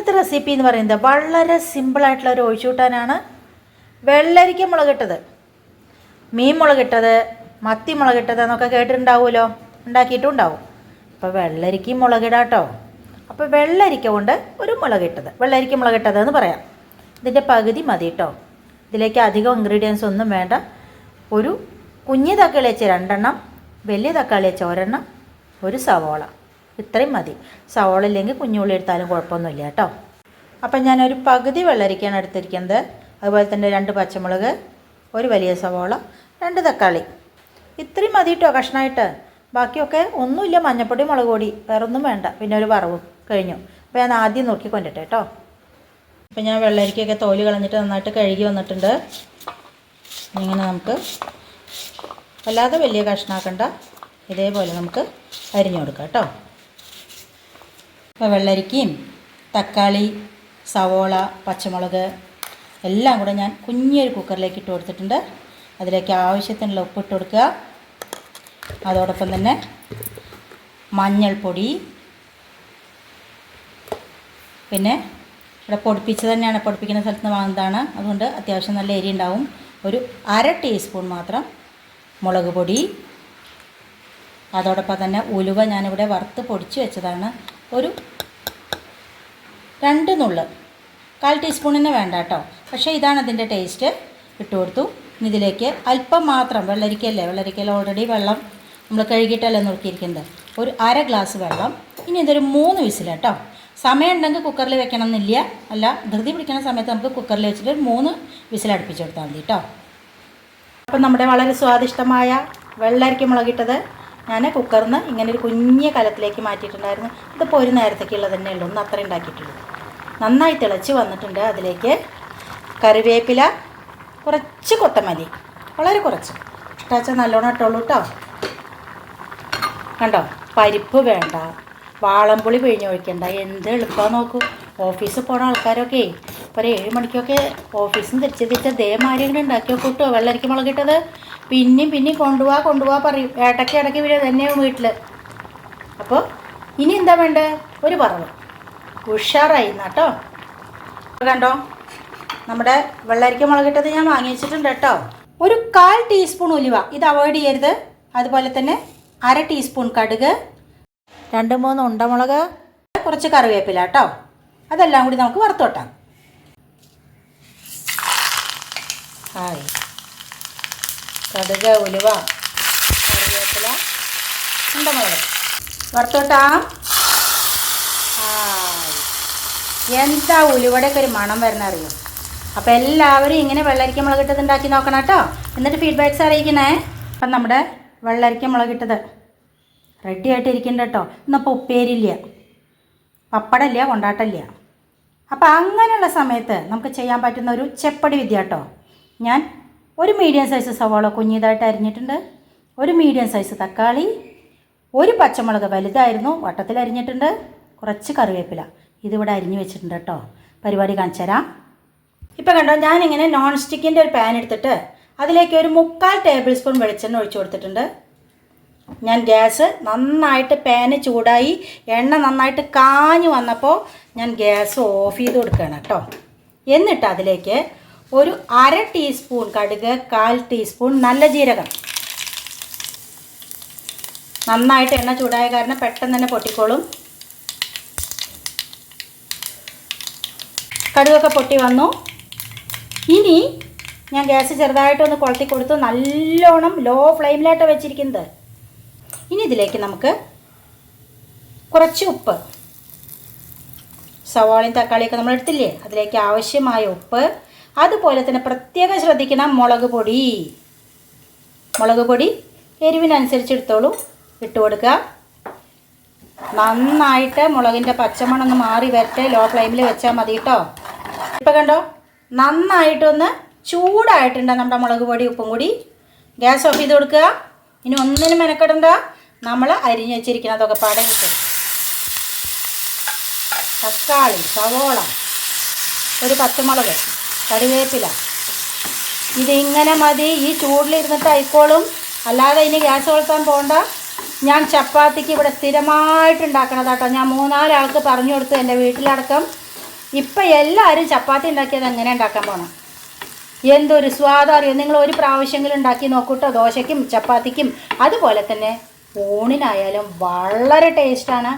ഇന്നത്തെ റെസിപ്പി എന്ന് പറയുന്നത് വളരെ സിമ്പിളായിട്ടുള്ള ഒരു ഒഴിച്ചുകൂട്ടാനാണ്. വെള്ളരിക്ക മുളകിട്ടത്. മീൻ മുളകിട്ടത് മത്തി മുളകിട്ടത് എന്നൊക്കെ കേട്ടിട്ടുണ്ടാവുമല്ലോ? ഉണ്ടാക്കിയിട്ടും ഉണ്ടാവും. അപ്പോൾ വെള്ളരിക്ക മുളകിടാട്ടോ. അപ്പോൾ വെള്ളരിക്ക കൊണ്ട് ഒരു മുളകിട്ടത്. വെള്ളരിക്ക മുളകിട്ടത് എന്ന് പറയാം. ഇതിന്റെ പകുതി മതി കേട്ടോ ഇതിലേക്ക് അധികം ഇൻഗ്രീഡിയൻസ് ഒന്നും വേണ്ട. ഒരു കുഞ്ഞു തക്കാളി വെച്ച് രണ്ടെണ്ണം വലിയ തക്കാളി വെച്ച് ഒരെണ്ണം ഒരു സവോള. ഇത്രയും മതി. സവോള ഇല്ലെങ്കിൽ കുഞ്ഞുള്ളി എടുത്താലും കുഴപ്പമൊന്നുമില്ല കേട്ടോ. അപ്പം ഞാനൊരു പകുതി വെള്ളരിക്കാണ് എടുത്തിരിക്കുന്നത്. അതുപോലെ തന്നെ രണ്ട് പച്ചമുളക് ഒരു വലിയ സവോള രണ്ട് തക്കാളി. ഇത്രയും മതി കേട്ടോ കഷ്ണമായിട്ട് ബാക്കിയൊക്കെ ഒന്നുമില്ല മഞ്ഞപ്പൊടി മുളക് പൊടി വേറൊന്നും വേണ്ട. പിന്നെ ഒരു വറവും കഴിഞ്ഞു. അപ്പോൾ ഞാൻ ആദ്യം നോക്കി കൊണ്ടിട്ടെ കേട്ടോ. അപ്പോൾ ഞാൻ വെള്ളരിക്കൊക്കെ തോൽ കളഞ്ഞിട്ട് നന്നായിട്ട് കഴുകി വന്നിട്ടുണ്ട്. ഇങ്ങനെ നമുക്ക് വല്ലാതെ വലിയ കഷ്ണാക്കണ്ട. ഇതേപോലെ നമുക്ക് അരിഞ്ഞു കൊടുക്കാം കേട്ടോ. അപ്പോൾ വെള്ളരിക്കയും തക്കാളി സവോള പച്ചമുളക് എല്ലാം കൂടെ ഞാൻ കുഞ്ഞൊരു കുക്കറിലേക്ക് ഇട്ട് കൊടുത്തിട്ടുണ്ട്. അതിലേക്ക് ആവശ്യത്തിനുള്ള ഉപ്പ് ഇട്ട് കൊടുക്കുക. അതോടൊപ്പം തന്നെ മഞ്ഞൾപ്പൊടി. പിന്നെ ഇവിടെ പൊടിപ്പിച്ച് തന്നെയാണ് പൊടിപ്പിക്കുന്ന സ്ഥലത്ത് നിന്ന് വാങ്ങുന്നതാണ്. അതുകൊണ്ട് അത്യാവശ്യം നല്ല എരി ഉണ്ടാവും. ഒരു അര ടീസ്പൂൺ മാത്രം മുളക് പൊടി. അതോടൊപ്പം തന്നെ ഉലുവ ഞാനിവിടെ വറുത്ത് പൊടിച്ച് വെച്ചതാണ്. ഒരു രണ്ട് നുള്ള്. കാൽ ടീസ്പൂണിന് വേണ്ട കേട്ടോ. പക്ഷേ ഇതാണ് അതിന്റെ ടേസ്റ്റ്. ഇട്ട് കൊടുത്തു. ഇതിലേക്ക് അല്പം മാത്രം വെള്ളരിക്കല്ലേ വെള്ളരിക്കൽ ഓൾറെഡി വെള്ളം നമ്മൾ കഴുകിയിട്ടല്ലേ നോക്കിയിരിക്കുന്നത് ഒരു അര ഗ്ലാസ് വെള്ളം. ഇനി ഇതൊരു മൂന്ന് വിസിൽ കേട്ടോ. സമയം ഉണ്ടെങ്കിൽ കുക്കറിൽ വെക്കണം എന്നില്ല അല്ല ധൃതി പിടിക്കുന്ന സമയത്ത് നമുക്ക് കുക്കറിൽ വെച്ചിട്ട് ഒരു മൂന്ന് വിസിൽ അടുപ്പിച്ച് കൊടുത്താൽ മതി കേട്ടോ. അപ്പം നമ്മുടെ വളരെ സ്വാദിഷ്ടമായ വെള്ളരിക്ക മുളകിട്ടത് ഞാൻ കുക്കറിൽ നിന്ന് ഇങ്ങനെ ഒരു കുഞ്ഞ കലത്തിലേക്ക് മാറ്റിയിട്ടുണ്ടായിരുന്നു. ഇതിപ്പോൾ ഒരു നേരത്തേക്കുള്ളത് തന്നെ ഉള്ളൂ. ഒന്ന് അത്ര ഉണ്ടാക്കിയിട്ടുള്ളൂ. നന്നായി തിളച്ച് വന്നിട്ടുണ്ട് അതിലേക്ക് കറിവേപ്പില കുറച്ച് കൊത്തമല്ലി. വളരെ കുറച്ച്. ഇഷ്ടാച്ചാൽ നല്ലോണം ഇട്ടുള്ളൂ കേട്ടോ കണ്ടോ? പരിപ്പ് വേണ്ട. വാളംപുളി പിഴിഞ്ഞ് ഒഴിക്കണ്ട. എന്ത് എളുപ്പമാണ് നോക്കൂ. ഓഫീസിൽ പോണ ആൾക്കാരൊക്കെ ഇപ്പോൾ ഒരു ഏഴ് മണിക്കൊക്കെ ഓഫീസിൽ നിന്ന് തിരിച്ച് തിരിച്ച് ദേമാരി ഇങ്ങനെ ഉണ്ടാക്കി നോക്കൂട്ടോ വെള്ളരിക്ക് മുളകിട്ടത്. പിന്നെയും പിന്നെയും കൊണ്ടുപോവാ കൊണ്ടുപോവാ പറയും. ഇടയ്ക്ക് ഇടയ്ക്ക് വീട് തന്നെയാവും വീട്ടിൽ അപ്പോൾ ഇനി എന്താ വേണ്ടത് ഒരു പറവ്. ഉഷാറായി കേട്ടോ. കണ്ടോ? നമ്മുടെ വെള്ളരിക്ക മുളകിട്ടത് ഞാൻ വാങ്ങി വെച്ചിട്ടുണ്ട് കേട്ടോ. ഒരു കാൽ ടീസ്പൂൺ ഉലുവ. ഇത് അവോയ്ഡ് ചെയ്യരുത്. അതുപോലെ തന്നെ അര ടീസ്പൂൺ കടുക്. രണ്ട് മൂന്ന് ഉണ്ടമുളക്. കുറച്ച് കറിവേപ്പില കേട്ടോ. അതെല്ലാം കൂടി നമുക്ക് വറുത്തോട്ടാം ഹായ് കടുക് ഉലുവ കറിവേപ്പില ഉണ്ടമുളക് വറുത്തോട്ടാ എന്താ ഉലുവടൊക്കെ ഒരു മണം വരുന്ന അറിയോ അപ്പോൾ എല്ലാവരും ഇങ്ങനെ വെള്ളരിക്ക മുളകിട്ടത് ഉണ്ടാക്കി നോക്കണം കേട്ടോ. എന്നിട്ട് ഫീഡ്ബാക്ക്സ് അറിയിക്കണേ അപ്പം നമ്മുടെ വെള്ളരിക്ക മുളകിട്ടത് റെഡി ആയിട്ട് ഇരിക്കണ്ട കേട്ടോ. ഇന്നിപ്പോൾ ഉപ്പേരില്ല പപ്പടമില്ല കൊണ്ടാട്ടമില്ല. അപ്പോൾ അങ്ങനെയുള്ള സമയത്ത് നമുക്ക് ചെയ്യാൻ പറ്റുന്ന ഒരു ചെപ്പടി വിദ്യ കേട്ടോ. ഞാൻ ഒരു മീഡിയം സൈസ് സവാള കുഞ്ഞിതായിട്ട് അരിഞ്ഞിട്ടുണ്ട്. ഒരു മീഡിയം സൈസ് തക്കാളി ഒരു പച്ചമുളക് വലുതായിരുന്നു വട്ടത്തിൽ അരിഞ്ഞിട്ടുണ്ട്. കുറച്ച് കറിവേപ്പില. ഇതിവിടെ അരിഞ്ഞു വെച്ചിട്ടുണ്ട് കേട്ടോ. പരിപാടി കാണിച്ചു തരാം. ഇപ്പം കണ്ടോ ഞാനിങ്ങനെ നോൺ സ്റ്റിക്കിന്റെ ഒരു പാൻ എടുത്തിട്ട് അതിലേക്ക് ഒരു മുക്കാൽ ടേബിൾ സ്പൂൺ വെളിച്ചെണ്ണ ഒഴിച്ചു കൊടുത്തിട്ടുണ്ട്. ഞാൻ ഗ്യാസ് നന്നായിട്ട് പാന് ചൂടായി എണ്ണ നന്നായിട്ട് കാഞ്ഞു വന്നപ്പോൾ ഞാൻ ഗ്യാസ് ഓഫ് ചെയ്ത് കൊടുക്കുകയാണ് കേട്ടോ. എന്നിട്ട് അതിലേക്ക് ഒരു അര ടീസ്പൂൺ കടുക് കാൽ ടീസ്പൂൺ നല്ല ജീരകം. നന്നായിട്ട് എണ്ണ ചൂടായ കാരണം പെട്ടെന്ന് തന്നെ പൊട്ടിക്കോളും. കടുകൊക്കെ പൊട്ടി വന്നു. ഇനി ഞാൻ ഗ്യാസ് ചെറുതായിട്ടൊന്ന് കൊളുത്തി കൊടുത്തു. നല്ലോണം ലോ ഫ്ലെയിമിലായിട്ട് വെച്ചിരിക്കുന്നത്. ഇനി ഇതിലേക്ക് നമുക്ക് കുറച്ച് ഉപ്പ്. സവാളയും തക്കാളിയൊക്കെ നമ്മൾ എടുത്തില്ലേ അതിലേക്ക് ആവശ്യമായ ഉപ്പ്. അതുപോലെ തന്നെ പ്രത്യേകം ശ്രദ്ധിക്കണം മുളക് പൊടി. മുളക് പൊടി എരിവിനനുസരിച്ച് എടുത്തോളൂ. ഇട്ട് കൊടുക്കുക. നന്നായിട്ട് മുളകിന്റെ പച്ചമണം ഒന്ന് മാറി വരട്ടെ. ലോ ഫ്ലെയിമിൽ വെച്ചാൽ മതി കേട്ടോ. ഇപ്പം കണ്ടോ? നന്നായിട്ടൊന്ന് ചൂടായിട്ടുണ്ട് നമ്മുടെ മുളക് പൊടി ഉപ്പും കൂടി. ഗ്യാസ് ഓഫ് ചെയ്ത് കൊടുക്കുക. ഇനി ഒന്നിനും മെനക്കെടണ്ട. നമ്മൾ അരിഞ്ഞ് വെച്ചിരിക്കുന്നതൊക്കെ പാടെ കിട്ടും. തക്കാളി സവോള ഒരു പച്ചമുളക്. കറിവേപ്പില. ഇതിങ്ങനെ മതി. ഈ ചൂടിലിരുന്നിട്ട് ആയിക്കോളും. അല്ലാതെ ഇനി ഗ്യാസ് കൊളുത്താൻ പോകണ്ട ഞാൻ ചപ്പാത്തിക്ക് ഇവിടെ സ്ഥിരമായിട്ട് ഉണ്ടാക്കണതാട്ടോ ഞാൻ മൂന്നാലാൾക്ക് പറഞ്ഞു കൊടുത്തു എന്റെ വീട്ടിലടക്കം. ഇപ്പം എല്ലാവരും ചപ്പാത്തി ഉണ്ടാക്കിയത് എങ്ങനെ ഉണ്ടാക്കാൻ പോകണം എന്തൊരു സ്വാദം നിങ്ങൾ ഒരു പ്രാവശ്യമെങ്കിലും ഉണ്ടാക്കി നോക്കൂട്ടോ ദോശയ്ക്കും ചപ്പാത്തിക്കും. അതുപോലെ തന്നെ ഊണിനായാലും വളരെ ടേസ്റ്റാണ്.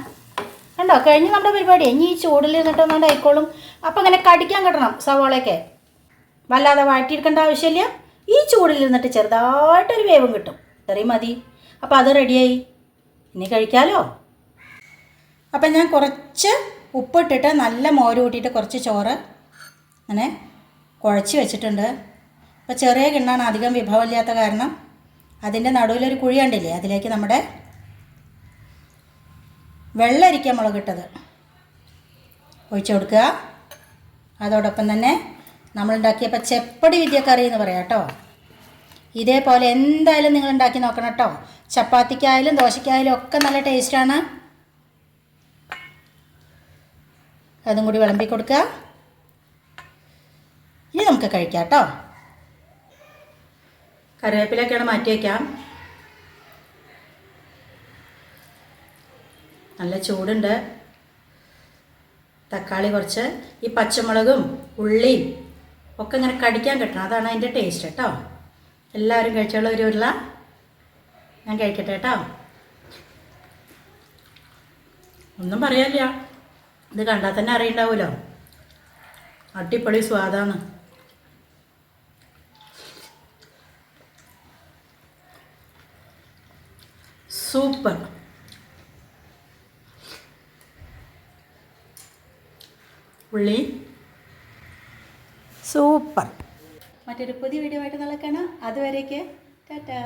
കണ്ടോ? കഴിഞ്ഞ് നമ്മുടെ പരിപാടി. ഇനി ഈ ചൂടിൽ നിന്നിട്ടൊന്നുകൊണ്ട് ആയിക്കോളും. അപ്പം അങ്ങനെ കടിക്കാൻ കിട്ടണം സവോളയൊക്കെ. വല്ലാതെ വഴറ്റിയെടുക്കേണ്ട ആവശ്യമില്ല. ഈ ചൂടിൽ നിന്നിട്ട് ചെറുതായിട്ടൊരു വേവും കിട്ടും. ഇത്രയും മതി. അപ്പോൾ അത് റെഡിയായി. ഇനി കഴിക്കാമല്ലോ അപ്പം ഞാൻ കുറച്ച് ഉപ്പിട്ടിട്ട് നല്ല മോര് കൂട്ടിയിട്ട് കുറച്ച് ചോറ് അങ്ങനെ കുഴച്ച് വെച്ചിട്ടുണ്ട്. അപ്പോൾ ചെറിയ കിണ്ണാണ് അധികം വിഭവമില്ലാത്ത കാരണം അതിന്റെ നടുവിലൊരു കുഴി കണ്ടില്ലേ? അതിലേക്ക് നമ്മുടെ വെള്ളരിക്ക മുളകിട്ടത്. ഒഴിച്ചു കൊടുക്കുക. അതോടൊപ്പം തന്നെ നമ്മളുണ്ടാക്കിയപ്പോൾ ചെപ്പടി വിദ്യക്കറി എന്ന് പറയാം കേട്ടോ. ഇതേപോലെ എന്തായാലും നിങ്ങൾ ഉണ്ടാക്കി നോക്കണം കേട്ടോ. ചപ്പാത്തിക്കായാലും ദോശയ്ക്കായാലും ഒക്കെ നല്ല ടേസ്റ്റാണ് അതും കൂടി വിളമ്പി കൊടുക്കുക. ഇനി നമുക്ക് കഴിക്കാം കേട്ടോ. കറിവേപ്പിലൊക്കെയാണ് മാറ്റി വയ്ക്കാം നല്ല ചൂടുണ്ട്. തക്കാളി കുറച്ച്. ഈ പച്ചമുളകും ഉള്ളിയും ഒക്കെ ഇങ്ങനെ കടിക്കാൻ കിട്ടണം. അതാണ് അതിന്റെ ടേസ്റ്റ് കേട്ടോ എല്ലാവരും കഴിച്ചോളൂ ഒരു ഉരുള. ഞാൻ കഴിക്കട്ടെ കേട്ടോ ഒന്നും പറയാനില്ല. ഇത് കണ്ടാൽ തന്നെ അറിയണ്ടാവുമല്ലോ അടിപൊളി സ്വാദാണ്. സൂപ്പർ. ഉള്ളി. സൂപ്പർ. മറ്റൊരു പുതിയ വീഡിയോ ആയിട്ട് നാളെ കാണാം. അതുവരേക്ക് ടാറ്റാ.